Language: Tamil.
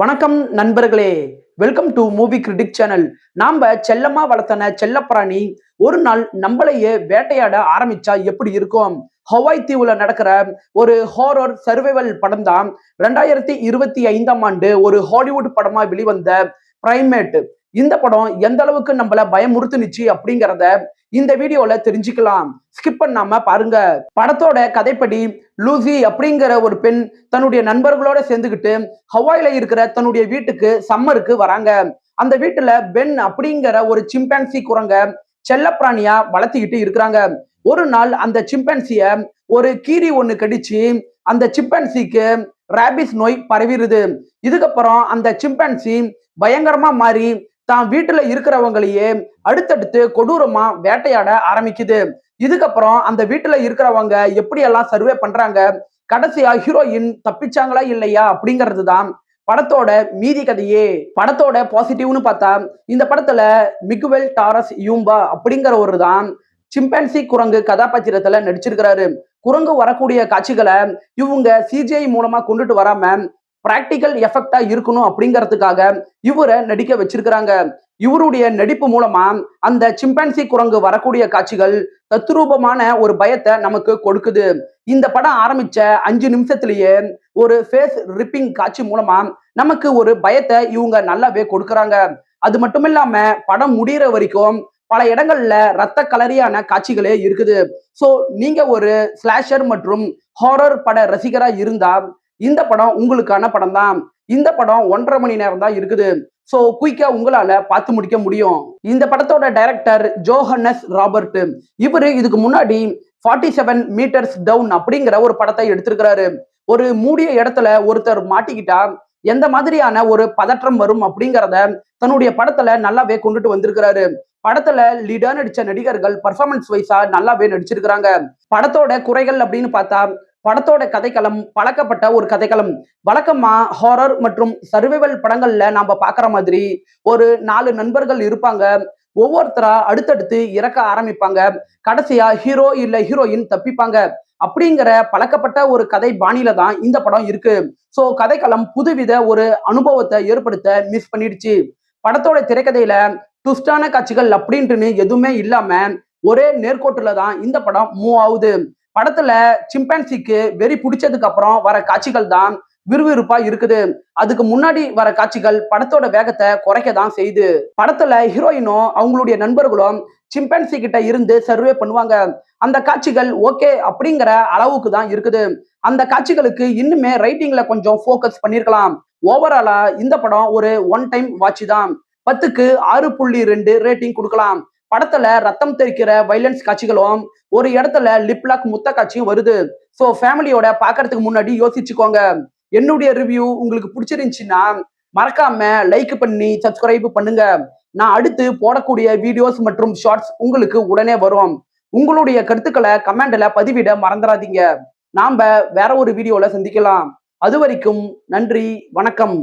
வணக்கம் நண்பர்களே. Welcome to movie critic channel நாம செல்லமா வளர்த்தன செல்லப்பிராணி ஒரு நாள் நம்மளையே வேட்டையாட ஆரம்பிச்சா எப்படி இருக்கும்? ஹவாய் தீவுல நடக்கிற ஒரு ஹாரர் சர்வைவல் படம் தான். ரெண்டாயிரத்தி இருபத்தி ஐந்தாம் ஆண்டு ஒரு ஹாலிவுட் படமா வெளிவந்த பிரைமேட் இந்த படம் எந்த அளவுக்கு நம்மள பயமுறுத்துனுச்சு அப்படிங்கிறத இந்த வீடியோல தெரிஞ்சுக்கலாம். ஸ்கிப் பண்ணாம பாருங்க. படத்தோட கதைப்படி லூசி அப்படிங்கிற ஒரு பெண் தன்னுடைய நண்பர்களோட சேர்ந்துக்கிட்டு ஹவாயில இருக்கிற தன்னுடைய வீட்டுக்கு சம்மருக்கு வராங்க. அந்த வீட்டுல பென் அப்படிங்கிற ஒரு சிம்பான்சி குரங்க செல்லப்பிராணியா வளர்த்திக்கிட்டு இருக்கிறாங்க. ஒரு நாள் அந்த சிம்பன்சிய ஒரு கீரி ஒண்ணு கடிச்சு அந்த சிம்பன்சிக்கு ரேபிஸ் நோய் பரவிடுது இதுக்கப்புறம் அந்த சிம்பன்சி பயங்கரமா மாறி தான் வீட்டுல இருக்கிறவங்களையே அடுத்தடுத்து கொடூரமா வேட்டையாட ஆரம்பிக்குது. இதுக்கப்புறம் அந்த வீட்டுல இருக்கிறவங்க எப்படி எல்லாம் சர்வே பண்றாங்க? கடைசியா ஹீரோயின் தப்பிச்சாங்களா இல்லையா? அப்படிங்கிறது தான் படத்தோட மீதி கதையே. படத்தோட பாசிட்டிவ்னு பார்த்தா இந்த படத்துல மிகுவெல் டாரஸ் யூம்பா அப்படிங்கிற ஒரு தான் சிம்பன்சி குரங்கு கதாபாத்திரத்துல நடிச்சிருக்கிறாரு. குரங்கு வரக்கூடிய காட்சிகளை இவங்க சிஜிஐ மூலமா கொண்டுட்டு வராம பிராக்டிக்கல் எஃபெக்டா இருக்கணும் அப்படிங்கிறதுக்காக இவரை நடிக்க வச்சிருக்கிறாங்க. இவருடைய நடிப்பு மூலமா அந்த சிம்பான்சி குரங்கு வரக்கூடிய காட்சிகள் தத்ரூபமான ஒரு பயத்தை நமக்கு கொடுக்குது. இந்த படம் ஆரம்பிச்ச அஞ்சு நிமிஷத்திலேயே ஒரு ஃபேஸ் ரிப்பிங் காட்சி மூலமா நமக்கு ஒரு பயத்தை இவங்க நல்லாவே கொடுக்கறாங்க. அது மட்டும் இல்லாம படம் முடிகிற வரைக்கும் பல இடங்கள்ல ரத்த கலரியான காட்சிகளே இருக்குது. சோ நீங்க ஒரு ஸ்லாஷர் மற்றும் ஹாரர் பட ரசிகரா இருந்தா இந்த படம் உங்களுக்கான படம் தான் இந்த படம் ஒன்றரை மணி நேரம் தான் இருக்குது. ஸோ குயிக்கா உங்களால பார்த்து முடிக்க முடியும். இந்த படத்தோட டைரக்டர் ஜோஹன்னஸ் ராபர்ட். இவரு இதுக்கு முன்னாடி ஃபார்ட்டி செவன் மீட்டர்ஸ் டவுன் அப்படிங்கிற ஒரு படத்தை எடுத்திருக்கிறாரு. ஒரு மூடிய இடத்துல ஒருத்தர் மாட்டிக்கிட்டா எந்த மாதிரியான ஒரு பதற்றம் வரும் அப்படிங்கிறத தன்னுடைய படத்துல நல்லாவே கொண்டுட்டு வந்திருக்கிறாரு. படத்துல லீடா நடிச்ச நடிகர்கள் பர்ஃபார்மன்ஸ் வைஸா நல்லாவே நடிச்சிருக்கிறாங்க. படத்தோட குறைகள் அப்படின்னு பார்த்தா படத்தோட கதைக்களம் பழக்கப்பட்ட ஒரு கதைக்களம். வழக்கமா ஹாரர் மற்றும் சர்வைவல் படங்கள்ல நாம பாக்குற மாதிரி ஒரு நாலு நண்பர்கள் இருப்பாங்க. ஒவ்வொருத்தரா அடுத்தடுத்து இறக்க ஆரம்பிப்பாங்க. கடைசியா ஹீரோ இல்ல ஹீரோயின் தப்பிப்பாங்க. அப்படிங்கிற பழக்கப்பட்ட ஒரு கதை பாணியில தான் இந்த படம் இருக்கு. சோ கதைக்களம் புதுவித ஒரு அனுபவத்தை ஏற்படுத்த மிஸ் பண்ணிடுச்சு. படத்தோட திரைக்கதையில துஷ்டான காட்சிகள் அப்படின்ட்டுன்னு எதுவுமே இல்லாம ஒரே நேர்கோட்டுல தான் இந்த படம் மூவ் ஆகுது. படத்துல சிம்பான்சிக்கு வெறி பிடிச்சதுக்கு அப்புறம் வர காட்சிகள் தான் விறுவிறுப்பா இருக்குது. அதுக்கு முன்னாடி வர காட்சிகள் படத்தோட வேகத்தை குறைக்க தான் செய்யுது. படத்துல ஹீரோயினும் அவங்களுடைய நண்பர்களும் சிம்பன்சி கிட்ட இருந்து சர்வே பண்ணுவாங்க. அந்த காட்சிகள் ஓகே அப்படிங்கிற அளவுக்கு தான் இருக்குது. அந்த காட்சிகளுக்கு இன்னுமே ரைட்டிங்ல கொஞ்சம் ஃபோக்கஸ் பண்ணிருக்கலாம். ஓவராலா இந்த படம் ஒரு ஒன் டைம் வாட்ச் தான். பத்துக்கு ஆறு புள்ளி ரெண்டு ரேட்டிங் கொடுக்கலாம். படத்துல ரத்தம் தெரிக்கிற வைலன்ஸ் காட்சிகளும் ஒரு இடத்துல லிப்லாக் முத்த காட்சியும் வருது. ஸோ ஃபேமிலியோட பாக்குறதுக்கு முன்னாடி யோசிச்சுக்கோங்க. என்னுடைய ரிவ்யூ உங்களுக்கு பிடிச்சிருந்துச்சுன்னா மறக்காம லைக் பண்ணி சப்ஸ்கிரைப் பண்ணுங்க. நான் அடுத்து போடக்கூடிய வீடியோஸ் மற்றும் ஷார்ட்ஸ் உங்களுக்கு உடனே வரும். உங்களுடைய கருத்துக்களை கமெண்ட்ல பதிவிட மறந்துடாதீங்க. நாம வேற ஒரு வீடியோல சந்திக்கலாம். அது வரைக்கும் நன்றி வணக்கம்.